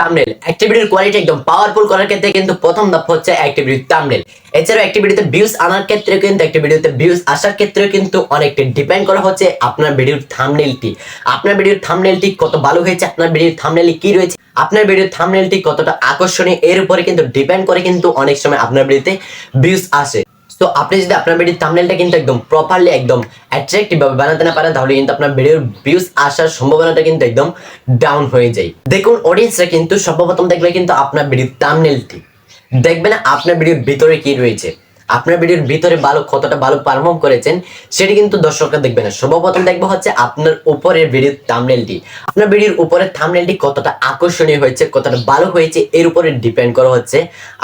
Thumbnail অ্যাক্টিভিটির quality একদম powerful করার ক্ষেত্রে কিন্তু প্রথম ধাপ হচ্ছে অ্যাক্টিভিটির থাম্বনেল এছাড়াও অ্যাক্টিভিটিতে ভিউজ আনার ক্ষেত্রে কিন্তু ভিডিওতে ভিউজ আসার ক্ষেত্রে কিন্তু অনেকটা ডিপেন্ড করা হচ্ছে আপনার ভিডিওর থাম্বনেলটি আপনার ভিডিওর থাম্বনেলটি কত ভালো হয়েছে? আপনার ভিডিওর থাম্বনেলে কি রয়েছে? আপনার ভিডিওর থাম্বনেলটি কতটা আকর্ষণীয়? এর উপরে কিন্তু ডিপেন্ড করে কিন্তু অনেক সময় আপনার ভিডিওতে ভিউজ আসে। তো আপনি যদি আপনার ভিডিওর থাম্বনেলটা কিন্তু একদম প্রপারলি একদম অ্যাট্রাকটিভ ভাবে বানাতে না পারেন, তাহলে কিন্তু আপনার ভিডিওর ভিউজ আসার সম্ভাবনাটা কিন্তু একদম ডাউন হয়ে যায়। দেখুন অডিয়েন্সরা কিন্তু সর্বপ্রথম দেখলে কিন্তু আপনার ভিডিওর থাম্বনেলটি দেখবে না আপনার ভিডিওর ভিতরে কি রয়েছে? আপনার ভিডিওর ভিতরে ভালো কতটা ভালো পারফর্ম করেছেন, সেটি কিন্তু দর্শকরা দেখবে না। সর্বপ্রথম দেখব হচ্ছে আপনার উপরের ভিডিওর থাম্বনেলটি আপনার ভিডিওর উপরের থাম্বনেলটি কতটা আকর্ষণীয় হয়েছে, কতটা ভালো হয়েছে, এর উপরে ডিপেন্ড করা হচ্ছে।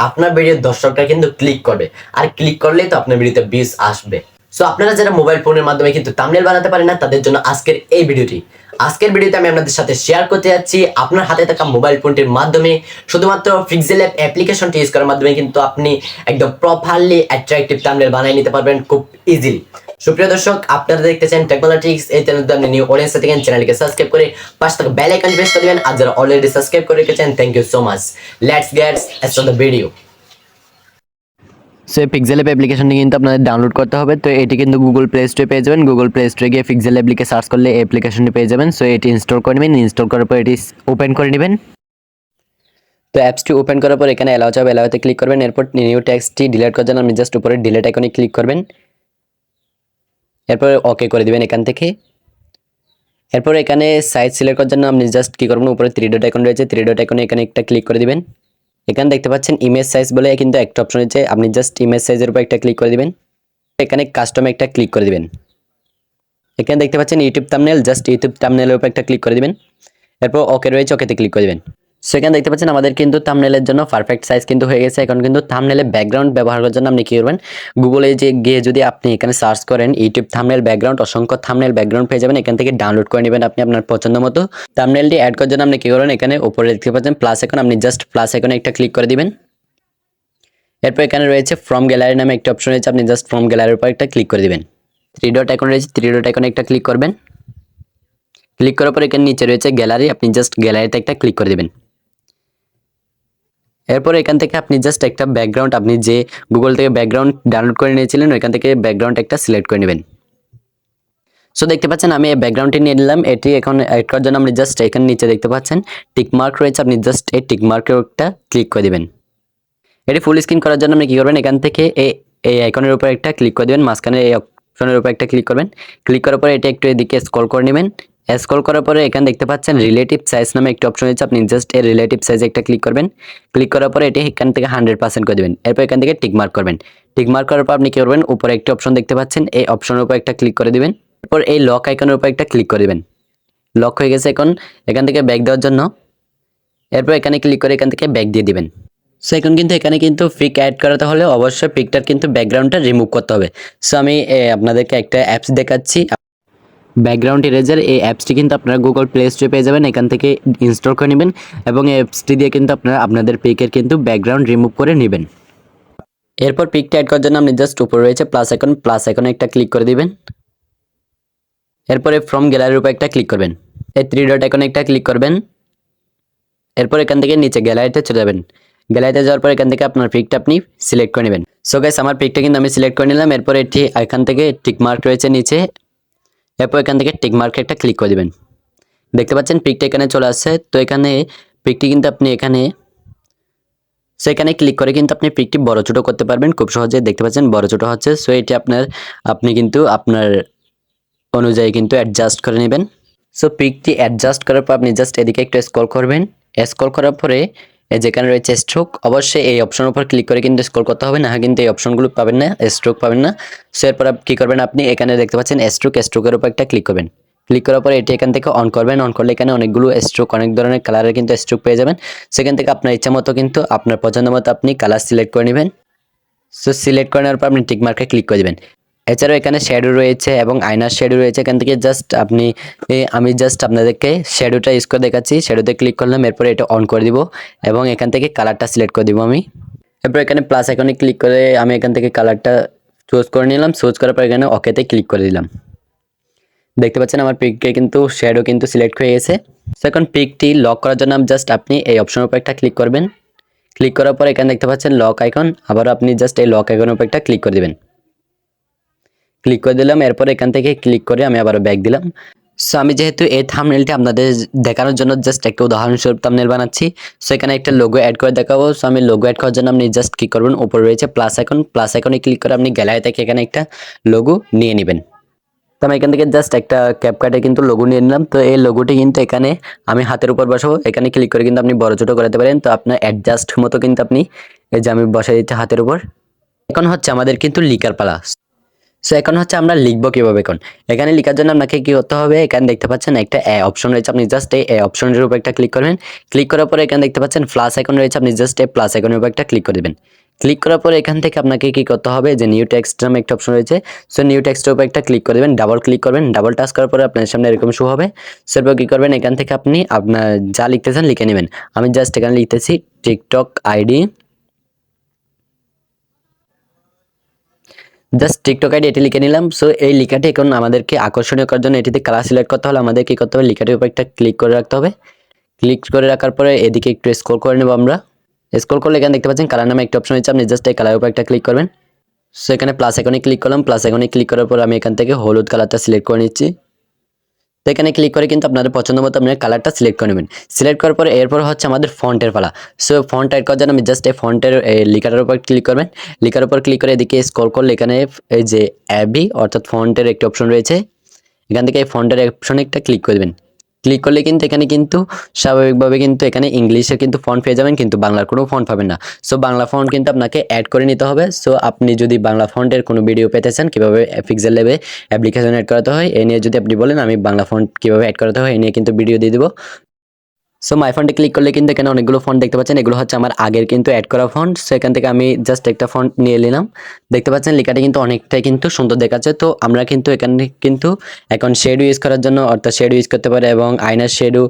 আপনার ভিডিওর দর্শকরা কিন্তু ক্লিক করবে। আর ক্লিক করলেই তো আপনার ভিডিওতে ভিউজ আসবে। সো আপনারা যারা মোবাইল ফোনের মাধ্যমে কিন্তু থাম্বনেল বানাতে পারেন না, তাদের জন্য আজকের এই ভিডিওটি। আজকের ভিডিওতে আমি আপনাদের সাথে শেয়ার করতে যাচ্ছি আপনার হাতে থাকা মোবাইল ফোনটির মাধ্যমে। শুধুমাত্র ফিক্সেল অ্যাপ অ্যাপ্লিকেশনটি ইউজ করার মাধ্যমে কিন্তু আপনি একদম প্রপারলি অ্যাট্রাকটিভ থাম্বনেল বানিয়ে নিতে পারবেন খুব ইজিলি সুপ্রিয় দর্শক, আপনারা দেখতেছেন টেকনোলজিক্স এই চ্যানেলতে আপনি নিউ অডিয়েন্স থেকে চ্যানেলকে সাবস্ক্রাইব করে পাশ থেকে বেল আইকন প্রেস করে দিবেন। আর যারা অলরেডি সাবস্ক্রাইব করে রেখেছেন thank you so much let's gets on the video so এই পিক্সেল অ্যাপ অ্যাপ্লিকেশনটি কিন্তু আপনাদের ডাউনলোড করতে হবে। তো এটি কিন্তু গুগল প্লে স্টোরে পেয়ে যাবেন। গুগল প্লে স্টোরে গিয়ে পিক্সেল অ্যাপ্লিকে সার্চ করলে অ্যাপ্লিকেশনটি পেয়ে যাবেন। সো এটি ইনস্টল করে নেবেন। ইনস্টল করার পর এটি ওপেন করে নেবেন। তো অ্যাপসটি ওপেন করার পর এখানে অ্যালাউ চাবে অ্যালাউতে ক্লিক করবেন। এরপর নিউ ট্যাক্সটি ডিলিট করার জন্য আপনি জাস্ট উপরে ডিলিট আইকনে ক্লিক করবেন। এরপর ওকে করে দিবেন এখান থেকে। এরপর এখানে সাইজ সিলেক্ট করার জন্য আপনি জাস্ট কী করবেন? উপরে থ্রি ডট আইকন রয়েছে। থ্রি ডট আইকনে এখানে একটা ক্লিক করে দিবেন। এখানে দেখতে পাচ্ছেন ইমেজ সাইজ বলে কিন্তু একটা অপশন রয়েছে। আপনি জাস্ট ইমেজ সাইজের উপর একটা ক্লিক করে দিবেন। এখানে কাস্টমে একটা ক্লিক করে দিবেন। এখানে দেখতে পাচ্ছেন ইউটিউব থামনেল জাস্ট ইউটিউব থামনেলের উপর একটা ক্লিক করে দিবেন। এরপর ওকে রয়েছে ওকেতে ক্লিক করে দিবেন। সো এখানে দেখতে পাচ্ছেন, আমাদের কিন্তু থামনেলের জন্য পারফেক্ট সাইজ কিন্তু হয়ে গেছে। এখন কিন্তু থাম্বনেলে ব্যাকগ্রাউন্ড ব্যবহার করার জন্য আপনি কী করবেন? গুগলে যে গিয়ে যদি আপনি এখানে সার্চ করেন ইউটিউব থাম্বনেল ব্যাকগ্রাউন্ড অসংখ্য থামনেল ব্যাকগ্রাউন্ড পেয়ে যাবেন। এখান থেকে ডাউনলোড করে নেবেন আপনি আপনার পছন্দ মতো। থাম্বনেলটি অ্যাড করার জন্য আপনি কী করবেন? এখানে উপরে দেখতে পাচ্ছেন প্লাস এখন আপনি জাস্ট প্লাস এখন একটা ক্লিক করে দিবেন। এরপর এখানে রয়েছে ফ্রম গ্যালারি নামে একটা অপশন রয়েছে, আপনি জাস্ট ফ্রম গ্যালারির উপর একটা ক্লিক করে দিবেন। থ্রি ডট আইকন রয়েছে থ্রি ডট আইকনে একটা ক্লিক করবেন। ক্লিক করার পর এখানে নিচে রয়েছে গ্যালারি আপনি জাস্ট গ্যালারিতে একটা ক্লিক করে দিবেন। এরপর এখান থেকে আপনি জাস্ট একটা ব্যাকগ্রাউন্ড আপনি যে গুগল থেকে ব্যাকগ্রাউন্ড ডাউনলোড করে নিয়েছিলেন, ওইখান থেকে ব্যাকগ্রাউন্ড একটা সিলেক্ট করে নেবেন। সো দেখতে পাচ্ছেন, আমি এই ব্যাকগ্রাউন্ডটি নিয়ে নিলাম। এটি এখন অ্যাড করার জন্য আপনি জাস্ট এখানে নিচে দেখতে পাচ্ছেন টিক মার্ক রয়েছে, আপনি জাস্ট এই টিক মার্কের একটা ক্লিক করে দেবেন। এটি ফুল স্ক্রিন করার জন্য আপনি কী করবেন, এখান থেকে এই এই আইকনের উপর একটা ক্লিক করে দেবেন, মাঝখানে এই অপশনের উপর একটা ক্লিক করবেন। ক্লিক করার পরে এটা একটু এদিকে স্ক্রল করে নেবেন। স্ক্রল করার পরে এখানে দেখতে পাচ্ছেন রিলেটিভ সাইজ নামে একটা অপশন রয়েছে। আপনি জাস্ট এই রিলেটিভ সাইজে একটা ক্লিক করবেন। ক্লিক করার পরে এটি এখান থেকে হান্ড্রেড পার্সেন্ট করে দেবেন। এরপর এখান থেকে টিক মার্ক করবেন। টিক মার্ক করার পর আপনি কী করবেন? উপরে একটা অপশন দেখতে পাচ্ছেন। এই অপশনের উপর একটা ক্লিক করে দিবেন। এরপর এই লক আইকনের উপর একটা ক্লিক করে দিবেন। লক হয়ে গেছে এখন। এখান থেকে ব্যাক দেওয়ার জন্য। এরপর এখানে ক্লিক করে এখান থেকে ব্যাক দিয়ে দিবেন। সো এখন কিন্তু এখানে কিন্তু পিক অ্যাড করাতে হলে অবশ্যই পিকটার কিন্তু ব্যাকগ্রাউন্ডটা রিমুভ করতে হবে। সো আমি আপনাদেরকে একটা অ্যাপস দেখাচ্ছি। ব্যাকগ্রাউন্ড ইরেজার এই অ্যাপসটি কিন্তু আপনারা গুগল প্লে স্টোরে পেয়ে যাবেন। এখান থেকে ইনস্টল করে নেবেন এবং এই অ্যাপসটি দিয়ে কিন্তু আপনারা আপনাদের পিকের কিন্তু ব্যাকগ্রাউন্ড রিমুভ করে নেবেন। এরপর পিকটা অ্যাড করার জন্য আপনি জাস্ট উপরে রয়েছে প্লাস আইকন প্লাস আইকনে একটা ক্লিক করে দিবেন। এরপরে ফ্রম গ্যালারির উপর একটা ক্লিক করবেন। এই থ্রি ডট আইকনে একটা ক্লিক করবেন। এরপর এখান থেকে নিচে গ্যালারিতে চলে যাবেন। গ্যালারিতে যাওয়ার পর এখান থেকে আপনার পিকটা আপনি সিলেক্ট করে নেবেন। সো গাইস আমার পিকটা কিন্তু আমি সিলেক্ট করে নিলাম। এরপর এটি এখান থেকে টিক মার্ক রয়েছে নিচে। এরপর এখান থেকে টিক মার্কে একটা ক্লিক করে দিবেন। দেখতে পাচ্ছেন পিকটা এখানে চলে আসছে। তো এখানে পিকটি কিন্তু আপনি এখানে সো এখানে ক্লিক করে কিন্তু আপনি পিকটি বড় ছোটো করতে পারবেন। খুব সহজে দেখতে পাচ্ছেন বড় ছোটো হচ্ছে। সো এটি আপনার, আপনি কিন্তু আপনার অনুযায়ী কিন্তু অ্যাডজাস্ট করে নেবেন। সো পিকটি অ্যাডজাস্ট করার পর আপনি জাস্ট এদিকে একটু স্ক্রল করবেন। স্ক্রল করার পরে যেখানে রয়েছে স্ট্রোক অবশ্যই এই অপশনের উপর ক্লিক করে কিন্তু স্ক্রল করতে হবে। না কিন্তু এই অপশনগুলো পাবেন না স্ট্রোক পাবেন না। সো এরপর কী করবেন আপনি? এখানে দেখতে পাচ্ছেন স্ট্রোক স্ট্রোকের উপর একটা ক্লিক করবেন। ক্লিক করার পরে এটি এখান থেকে অন করবেন। অন করলে এখানে অনেকগুলো স্ট্রোক অনেক ধরনের কালারের কিন্তু স্ট্রোক পেয়ে যাবেন। সেখান থেকে আপনার ইচ্ছা মতো কিন্তু আপনার পছন্দ মতো আপনি কালার সিলেক্ট করে নেবেন। সো সিলেক্ট করে নেওয়ার পর আপনি টিক মার্কে ক্লিক করে দেবেন। এছাড়াও এখানে শ্যাডো রয়েছে এবং আয়নার শ্যাডো রয়েছে। এখান থেকে জাস্ট আপনি আমি জাস্ট আপনাদেরকে শ্যাডোটা ইউজ করে দেখাচ্ছি। শ্যাডোতে ক্লিক করলাম, এরপরে এটা অন করে দিব এবং এখান থেকে কালারটা সিলেক্ট করে দিব আমি। এরপর এখানে প্লাস আইকনে ক্লিক করে আমি এখান থেকে কালারটা চুজ করে নিলাম। চুজ করার পর এখানে ওকেতে ক্লিক করে দিলাম। দেখতে পাচ্ছেন আমার পিককে কিন্তু শ্যাডো কিন্তু সিলেক্ট হয়ে গেছে। এখন পিকটি লক করার জন্য জাস্ট আপনি এই অপশনের উপর একটা ক্লিক করবেন। ক্লিক করার পর এখানে দেখতে পাচ্ছেন লক আইকন আবার আপনি জাস্ট এই লক আইকনের উপর একটা ক্লিক করে দিবেন। ক্লিক করে দিলাম, এরপর এখান থেকে ক্লিক করে আমি আবার ব্যাক দিলাম। সো আমি যেহেতু এই থামনেলটি আপনাদের দেখানোর জন্য জাস্ট একটা উদাহরণস্বরূপ থামনেল বানাচ্ছি সো এখানে একটা লোগো অ্যাড করে দেখাবো। সো আমি লোগো অ্যাড করার জন্য আপনি জাস্ট কি করবেন উপরে রয়েছে প্লাস এখন প্লাস এখনই ক্লিক করে আপনি গ্যালারি থেকে এখানে একটা লোগো নিয়ে নেবেন। তো আমি এখান থেকে জাস্ট একটা ক্যাপকাটে কিন্তু লোগো নিয়ে নিলাম। তো এই লোগোটি কিন্তু এখানে আমি হাতের উপর বসাবো। এখানে ক্লিক করে কিন্তু আপনি বড় ছোটো করাতে পারেন। তো আপনার অ্যাডজাস্ট মতো কিন্তু আপনি এই যে আমি বসাই দিচ্ছি হাতের উপর। এখন হচ্ছে আমাদের কিন্তু লিকার পালা। সো এখন হচ্ছে আমরা লিখব কীভাবে এখন? এখানে লেখার জন্য আপনাকে কী করতে হবে? এখানে দেখতে পাচ্ছেন একটা এ অপশন রয়েছে। আপনি জাস্ট এই এ অপশনের উপর একটা ক্লিক করবেন। ক্লিক করার পরে এখানে দেখতে পাচ্ছেন প্লাস আইকন রয়েছে। আপনি জাস্ট এই প্লাস আইকনের উপর একটা ক্লিক করে দেবেন। ক্লিক করার পরে এখান থেকে আপনাকে কি করতে হবে? যে নিউ টেক্সট নামে একটা অপশন রয়েছে। সো নিউ টেক্সটের উপর একটা ক্লিক করে দেবেন। ডাবল ক্লিক করবেন। ডাবল টাচ করার পরে আপনার সামনে এরকম শো হবে। সো এরপর কী করবেন? এখান থেকে আপনি আপনার যা লিখতে চান লিখে নেবেন। আমি জাস্ট এখানে লিখতেছি TikTok ID just TikTok ID এটি লিখে নিলাম। সো এই লেখাটি এখন আমাদেরকে আকর্ষণীয় করার জন্য এটিতে কালার সিলেক্ট করতে হলে আমাদের কী করতে হবে? লেখাটির উপর একটা ক্লিক করে রাখতে হবে। ক্লিক করে রাখার পরে এদিকে একটু স্ক্রল করে নেব আমরা। স্ক্রল করলে এখানে দেখতে পাচ্ছেন কালার নামে একটা অপশন হচ্ছে আপনি জাস্ট এই কালারের উপর একটা ক্লিক করবেন। সো এখানে প্লাস এখনই ক্লিক করলাম। প্লাস এখনই ক্লিক করার পর আমি এখান থেকে হলুদ কালারটা সিলেক্ট করে নিচ্ছি। তো এখানে ক্লিক করে কিন্তু আপনাদের পছন্দ মতো আপনার কালারটা সিলেক্ট করে নেবেন। সিলেক্ট করার পর এরপর হচ্ছে আমাদের ফন্টের পালা। সো ফন্ট অ্যাড করার জন্য আমি জাস্ট এই ফন্টের লিখাটার উপর ক্লিক করবেন। লিখার উপর ক্লিক করে এদিকে স্ক্রল করলে এখানে এই যে অ্যাবি অর্থাৎ ফন্টের একটি অপশন রয়েছে। এখান থেকে এই ফন্টের অপশনে একটা ক্লিক করে দেবেন। ক্লিক করলে কিন্তু এখানে কিন্তু স্বাভাবিকভাবে কিন্তু এখানে ইংলিশের কিন্তু ফন্ট পেয়ে যাবেন, কিন্তু বাংলার কোনো ফন্ট পাবেন না। সো বাংলা ফন্ট কিন্তু আপনাকে অ্যাড করে নিতে হবে। সো আপনি যদি বাংলা ফন্টের কোনো ভিডিও পেতে চান, কীভাবে পিক্সেল লেভে অ্যাপ্লিকেশন অ্যাড করাতে হয়, এ নিয়ে যদি আপনি বলেন, আমি বাংলা ফন্ট কীভাবে অ্যাড করাতে হয়, এ নিয়ে কিন্তু ভিডিও দিয়ে দেবো। সো মাই ফন্টে ক্লিক করলে কিন্তু এখানে অনেকগুলো ফন্ট দেখতে পাচ্ছেন। এগুলো হচ্ছে আমার আগের কিন্তু অ্যাড করা ফন্ট সো এখান থেকে আমি জাস্ট একটা ফন্ট নিয়ে নিলাম। দেখতে পাচ্ছেন লেখাটা কিন্তু অনেকটাই কিন্তু সুন্দর দেখাচ্ছে। তো, আমরা কিন্তু এখানে কিন্তু এখন শেড ইউজ করার জন্য, অর্থাৎ শেড ইউজ করতে পারে এবং আয়নার শেডু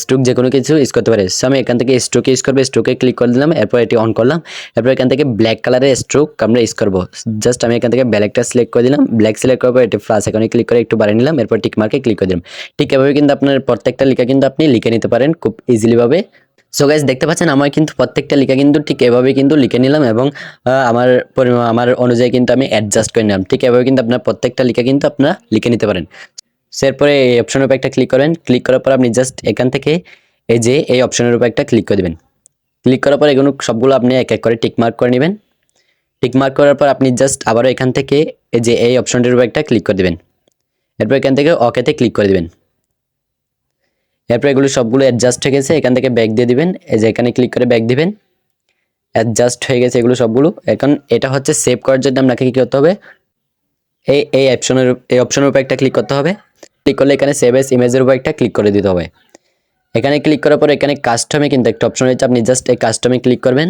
স্ট্রোক যে কোনো কিছু ইউজ করতে পারে। সো আমি এখান থেকে স্ট্রোক ইউজ করব স্ট্রোকে ক্লিক করে দিলাম, এরপর এটি অন করলাম। এরপর এখান থেকে ব্ল্যাক কালারের স্ট্রোক আমরা ইউজ করব। জাস্ট আমি এখান থেকে ব্ল্যাকটা সিলেক্ট করে দিলাম। ব্ল্যাক সিলেক্ট পর এটি প্লাস এখানে ক্লিক করে একটু বাড়িয়ে নিলাম। এরপর টিক মার্কে ক্লিক করে দিলাম। ঠিক এভাবে কিন্তু আপনার প্রত্যেকটা লেখা কিন্তু আপনি লিখে নিতে পারেন। খুব ইজিলিভাবে সো গাইজ দেখতে পাচ্ছেন, আমার কিন্তু প্রত্যেকটা লেখা কিন্তু ঠিক এভাবে কিন্তু লিখে নিলাম এবং আমার পরিমা- আমার অনুযায়ী কিন্তু আমি অ্যাডজাস্ট করে নিলাম। ঠিক এভাবে কিন্তু আপনার প্রত্যেকটা লেখা কিন্তু আপনারা লিখে নিতে পারেন। সো এরপরে এই অপশনের উপর একটা ক্লিক করেন। ক্লিক করার পর আপনি জাস্ট এখান থেকে এই যে, এই অপশনের উপর একটা ক্লিক করে দেবেন। ক্লিক করার পর এগুলো সবগুলো আপনি এক এক করে টিকমার্ক করে নেবেন। টিকমার্ক করার পর আপনি জাস্ট আবারও এখান থেকে এই যে, এই অপশনটির উপর একটা ক্লিক করে দেবেন। এরপর এখান থেকে ওকেতে ক্লিক করে দেবেন। এরপর এগুলো সবগুলো অ্যাডজাস্ট হয়ে গেছে, এখান থেকে ব্যাক দিয়ে দিবেন। এই যে এখানে ক্লিক করে ব্যাক দিবেন। অ্যাডজাস্ট হয়ে গেছে এগুলো সবগুলো। এখন এটা হচ্ছে সেভ করার জন্য আপনাকে কী করতে হবে? এই এই অপশনের এই অপশনের উপর একটা ক্লিক করতে হবে। ক্লিক করলে এখানে সেভ এস ইমেজের উপর একটা ক্লিক করে দিতে হবে। এখানে ক্লিক করার পর এখানে কাস্টমে কিন্তু একটা অপশন রয়েছে। আপনি জাস্ট এই কাস্টমে ক্লিক করবেন।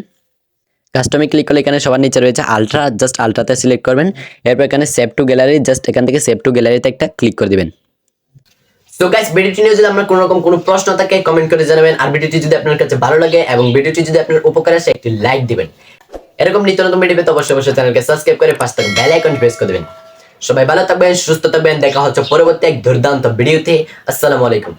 কাস্টমে ক্লিক করলে এখানে সবার নিচে রয়েছে আলট্রা জাস্ট আলট্রাতে সিলেক্ট করবেন। এরপর এখানে সেভ টু গ্যালারি জাস্ট এখান থেকে সেভ টু গ্যালারিতে একটা ক্লিক করে দিবেন। সো গাইস ভিডিওটি নিয়ে যদি আপনার কোনো রকম কোনো প্রশ্ন থাকে কমেন্ট করে জানাবেন। আর ভিডিওটি যদি আপনার কাছে ভালো লাগে এবং ভিডিওটি যদি আপনার উপকার আসে, একটি লাইক দিবেন। এরকম নিত্য নতুন ভিডিও পেতে অবশ্যই অবশ্যই চ্যানেলকে সাবস্ক্রাইব করে পাশে থাকা বেল আইকন প্রেস করে দেবেন। সবাই ভালো থাকবেন, সুস্থ থাকবেন। দেখা হচ্ছে পরবর্তী এক দুর্দান্ত ভিডিওতে। আসসালামু আলাইকুম।